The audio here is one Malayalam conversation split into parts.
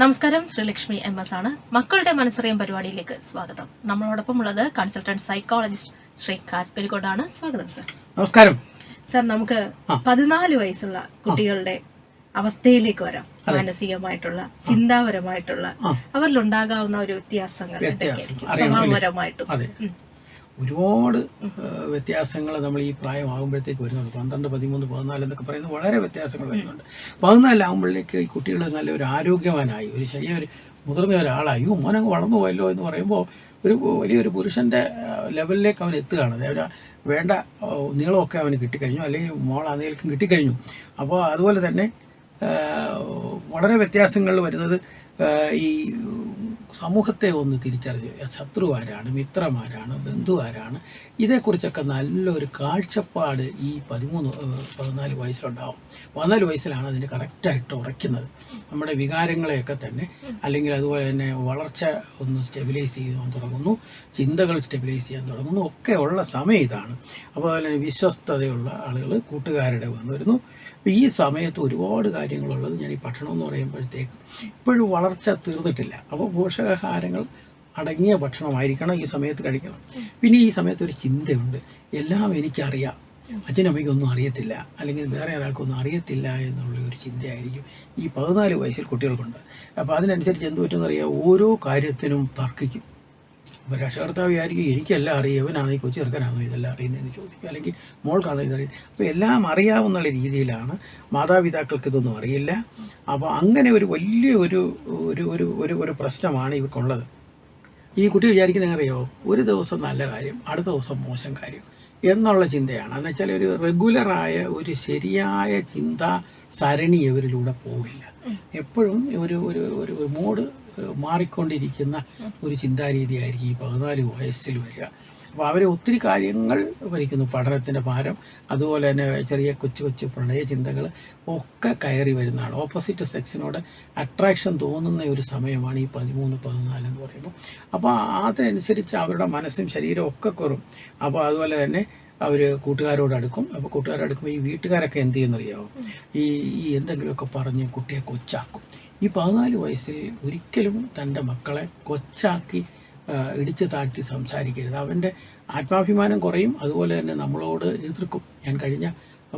നമസ്കാരം ശ്രീലക്ഷ്മി എം എസ് ആണ്. മക്കളുടെ മനസ്സറിയാൻ പരിപാടിയിലേക്ക് സ്വാഗതം. നമ്മളോടൊപ്പം ഉള്ളത് കൺസൾട്ടന്റ് സൈക്കോളജിസ്റ്റ് ശ്രീ കാർക്കരിക്കോടാണ് സ്വാഗതം സർ നമസ്കാരം. സർ നമുക്ക് പതിനാല് വയസ്സുള്ള കുട്ടികളുടെ അവസ്ഥയിലേക്ക് വരാം. മാനസികമായിട്ടുള്ള ചിന്താപരമായിട്ടുള്ള അവരിലുണ്ടാകാവുന്ന ഒരു വ്യത്യാസങ്ങൾ? സ്വഭാവപരമായിട്ടും. ഒരുപാട് വ്യത്യാസങ്ങൾ നമ്മൾ ഈ പ്രായമാകുമ്പോഴത്തേക്ക് വരുന്നുണ്ട്. പന്ത്രണ്ട് പതിമൂന്ന് പതിനാല് എന്നൊക്കെ പറയുന്നത് വളരെ വ്യത്യാസങ്ങൾ വരുന്നുണ്ട്. പതിനാലാകുമ്പോഴേക്ക് ഈ കുട്ടികൾ ആരോഗ്യവാനായി ഒരു ശരിയ ഒരു മുതിർന്ന ഒരാളായി "അയ്യോ, മോനങ്ങ് വളർന്നു പോയല്ലോ എന്ന് പറയുമ്പോൾ ഒരു വലിയൊരു പുരുഷന്റെ ലെവലിലേക്ക് അവൻ എത്തുകയാണ്. അതായത് വേണ്ട നീളമൊക്കെ അവന് കിട്ടിക്കഴിഞ്ഞു അല്ലെങ്കിൽ മോളാന്നേൽക്കും കിട്ടിക്കഴിഞ്ഞു. അപ്പോൾ അതുപോലെ തന്നെ വളരെ വ്യത്യാസങ്ങൾ വരുന്നത് ഈ സമൂഹത്തെ ഒന്ന് തിരിച്ചറിഞ്ഞ് ശത്രു ആരാണ് മിത്രമാരാണ് ബന്ധു ആരാണ് ഇതേക്കുറിച്ചൊക്കെ നല്ലൊരു കാഴ്ചപ്പാട് ഈ പതിമൂന്ന് പതിനാല് വയസ്സിലുണ്ടാവും. പതിനാല് വയസ്സിലാണ് അതിന് കറക്റ്റായിട്ട് ഉറയ്ക്കുന്നത്. നമ്മുടെ വികാരങ്ങളെയൊക്കെ തന്നെ അല്ലെങ്കിൽ അതുപോലെ തന്നെ വളർച്ച ഒന്ന് സ്റ്റെബിലൈസ് ചെയ്യാൻ തുടങ്ങുന്നു ചിന്തകൾ സ്റ്റെബിലൈസ് ചെയ്യാൻ തുടങ്ങുന്നു ഒക്കെ ഉള്ള സമയം ഇതാണ്. അതുപോലെ തന്നെ വിശ്വസ്തതയുള്ള ആളുകൾ കൂട്ടുകാരുടെ വന്നു വരുന്നു. അപ്പോൾ ഈ സമയത്ത് ഒരുപാട് കാര്യങ്ങളുള്ളത് ഞാൻ ഈ ഭക്ഷണം എന്ന് പറയുമ്പോഴത്തേക്ക് ഇപ്പോഴും വളർച്ച തീർന്നിട്ടില്ല. അപ്പോൾ പോഷകാഹാരങ്ങൾ അടങ്ങിയ ഭക്ഷണമായിരിക്കണം ഈ സമയത്ത് കഴിക്കണം. പിന്നെ ഈ സമയത്ത് ഒരു ചിന്തയുണ്ട്. എല്ലാം എനിക്കറിയാം. അച്ഛനമ്മയ്ക്കൊന്നും അറിയത്തില്ല. അല്ലെങ്കിൽ വേറെ ഒരാൾക്കൊന്നും അറിയത്തില്ല എന്നുള്ള ഒരു ചിന്തയായിരിക്കും ഈ പതിനാല് വയസ്സിൽ കുട്ടികൾക്കുണ്ട്. അപ്പോൾ അതിനനുസരിച്ച് എന്ത് പറ്റുമെന്ന് അറിയാം? ഓരോ കാര്യത്തിനും തർക്കിക്കും. അപ്പോൾ രക്ഷകർത്താവ് ആയിരിക്കും എനിക്കെല്ലാം അറിയാം. ഇവനാണോ ഈ കൊച്ചു ചെറുക്കനാണോ ഇതെല്ലാം അറിയുന്നതെന്ന് ചോദിക്കും. അല്ലെങ്കിൽ മോൾക്കാണോ ഇതറിയുന്നത് അപ്പോൾ എല്ലാം അറിയാവുന്ന രീതിയിലാണ് മാതാപിതാക്കൾക്ക് ഇതൊന്നും അറിയില്ല. അപ്പോൾ അങ്ങനെ ഒരു വലിയ ഒരു ഒരു ഒരു ഒരു ഒരു പ്രശ്നമാണ് ഇവർക്കുള്ളത്. ഈ കുട്ടി വിചാരിക്കുന്നത് അറിയോ? ഒരു ദിവസം നല്ല കാര്യം അടുത്ത ദിവസം മോശം കാര്യം. എന്നുള്ള ചിന്തയാണ്. എന്ന് വെച്ചാൽ ഒരു റെഗുലറായ ഒരു ശരിയായ ചിന്താ സരണി ഇവരിലൂടെ പോവില്ല. എപ്പോഴും ഒരു ഒരു ഒരു മോഡ് മാറിക്കൊണ്ടിരിക്കുന്ന ഒരു ചിന്താരീതിയായിരിക്കും ഈ പതിനാല് വയസ്സിൽ വരിക. അപ്പോൾ അവർ ഒത്തിരി കാര്യങ്ങൾ ഭരിക്കുന്നു പഠനത്തിന്റെ ഭാരം അതുപോലെ തന്നെ ചെറിയ കൊച്ചു കൊച്ചു പ്രണയ ചിന്തകൾ ഒക്കെ കയറി വരുന്നതാണ്. ഓപ്പോസിറ്റ് സെക്സിനോട് അട്രാക്ഷൻ തോന്നുന്ന ഒരു സമയമാണ് ഈ പതിമൂന്ന് പതിനാല് എന്ന് പറയുമ്പോൾ. അപ്പോൾ അതിനനുസരിച്ച് അവരുടെ മനസ്സും ശരീരവും ഒക്കെ കുറും അപ്പോൾ അതുപോലെ തന്നെ അവർ കൂട്ടുകാരോട് അടുക്കും. അപ്പോൾ കൂട്ടുകാരടുക്കുമ്പോൾ ഈ വീട്ടുകാരൊക്കെ എന്ത് ചെയ്യുന്നറിയാമോ ഈ ഈ എന്തെങ്കിലുമൊക്കെ പറഞ്ഞ് കുട്ടിയെ കൊച്ചാക്കും. ഈ പതിനാല് വയസ്സിൽ ഒരിക്കലും തന്റെ മക്കളെ കൊച്ചാക്കി ഇടിച്ചു താഴ്ത്തി സംസാരിക്കരുത്. അവന്റെ ആത്മാഭിമാനം കുറയും. അതുപോലെ തന്നെ നമ്മളോട് എതിർക്കും. ഞാൻ കഴിഞ്ഞ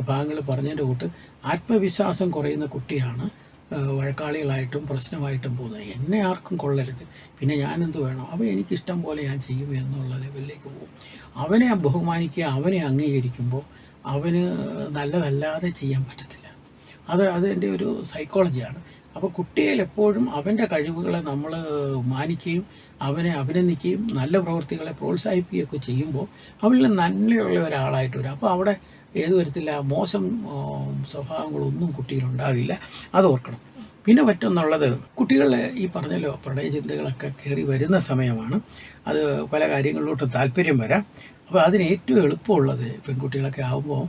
ഭാഗങ്ങൾ പറഞ്ഞതിന്റെ കൂട്ട് ആത്മവിശ്വാസം കുറയുന്ന കുട്ടിയാണ് വഴക്കാളികളായിട്ടും പ്രശ്നമായിട്ടും പോകുന്നത്. എന്നെ ആർക്കും കൊള്ളരുത്. പിന്നെ ഞാനെന്ത് വേണം അപ്പോൾ എനിക്കിഷ്ടം പോലെ ഞാൻ ചെയ്യും എന്നുള്ള ലെവലിലേക്ക് പോകും. അവനെ ബഹുമാനിക്കുക അവനെ അംഗീകരിക്കുമ്പോൾ അവന് നല്ലതല്ലാതെ ചെയ്യാൻ പറ്റത്തില്ല. അത് അതിന്റെ ഒരു സൈക്കോളജിയാണ്. അപ്പോൾ കുട്ടിയിൽ എപ്പോഴും അവന്റെ കഴിവുകളെ നമ്മൾ മാനിക്കുകയും അവനെ അഭിനന്ദിക്കുകയും നല്ല പ്രവൃത്തികളെ പ്രോത്സാഹിപ്പിക്കുകയൊക്കെ ചെയ്യുമ്പോൾ അവരിൽ നന്മയുള്ള ഒരാളായിട്ട് വരും. അപ്പോൾ അവിടെ ഏത് വരത്തില്ല മോശം സ്വഭാവങ്ങളൊന്നും കുട്ടിയിലുണ്ടാകില്ല. അത് ഓർക്കണം. പിന്നെ മറ്റൊന്നുള്ളത് കുട്ടികളെ ഈ പറഞ്ഞല്ലോ പ്രണയ ചിന്തകളൊക്കെ കയറി വരുന്ന സമയമാണ്. അത് പല കാര്യങ്ങളിലോട്ടും താല്പര്യം വരാം. അപ്പോൾ അതിന് ഏറ്റവും എളുപ്പമുള്ളത് പെൺകുട്ടികളൊക്കെ ആകുമ്പോൾ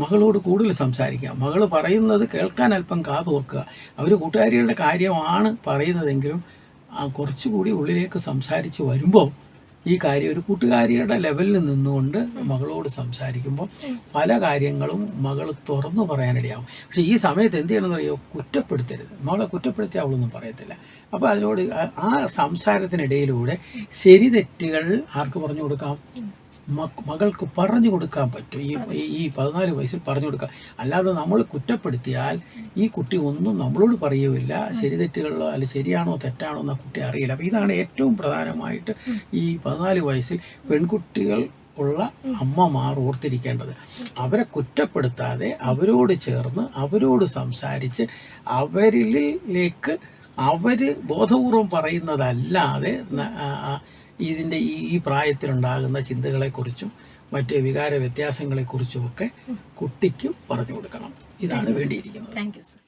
മകളോട് കൂടുതൽ സംസാരിക്കുക മകൾ പറയുന്നത് കേൾക്കാൻ അല്പം കാതോർക്കുക അവർ കൂട്ടുകാരികളുടെ കാര്യമാണ് പറയുന്നതെങ്കിലും കുറച്ചുകൂടി ഉള്ളിലേക്ക് സംസാരിച്ച് വരുമ്പോൾ ഈ കാര്യം ഒരു കൂട്ടുകാരിയുടെ ലെവലിൽ നിന്നുകൊണ്ട് മകളോട് സംസാരിക്കുമ്പോൾ പല കാര്യങ്ങളും മകൾ തുറന്നു പറയാനിടയാവും. പക്ഷേ ഈ സമയത്ത് എന്ത് ചെയ്യണമെന്ന് അറിയോ കുറ്റപ്പെടുത്തരുത്. മകളെ കുറ്റപ്പെടുത്തി അവളൊന്നും പറയത്തില്ല. അപ്പോൾ അതിനോട് ആ- സംസാരത്തിനിടയിലൂടെ ശരി തെറ്റുകൾ ആർക്ക് പറഞ്ഞു കൊടുക്കാം? മകൾക്ക് പറഞ്ഞു കൊടുക്കാൻ പറ്റും. ഈ ഈ- പതിനാല് വയസ്സിൽ പറഞ്ഞു കൊടുക്കാം അല്ലാതെ നമ്മൾ കുറ്റപ്പെടുത്തിയാൽ ഈ കുട്ടി ഒന്നും നമ്മളോട് പറയുകയില്ല. ശരി തെറ്റുകളോ അല്ല ശരിയാണോ തെറ്റാണോ എന്ന കുട്ടി അറിയില്ല. അപ്പോൾ ഇതാണ് ഏറ്റവും പ്രധാനമായിട്ട് ഈ പതിനാല് വയസ്സിൽ പെൺകുട്ടികൾ ഉള്ള അമ്മമാർ ഓർത്തിരിക്കേണ്ടത്. അവരെ കുറ്റപ്പെടുത്താതെ അവരോട് ചേർന്ന് അവരോട് സംസാരിച്ച് അവരിലേക്ക് അവർ ബോധപൂർവം പറയുന്നതല്ലാതെ ഇതിന്റെ ഈ പ്രായത്തിലുണ്ടാകുന്ന ചിന്തകളെക്കുറിച്ചും മറ്റ് വികാര വ്യത്യാസങ്ങളെക്കുറിച്ചും ഒക്കെ കുട്ടിക്ക് പറഞ്ഞു കൊടുക്കണം. ഇതാണ് വേണ്ടിയിരിക്കുന്നത്. Thank you sir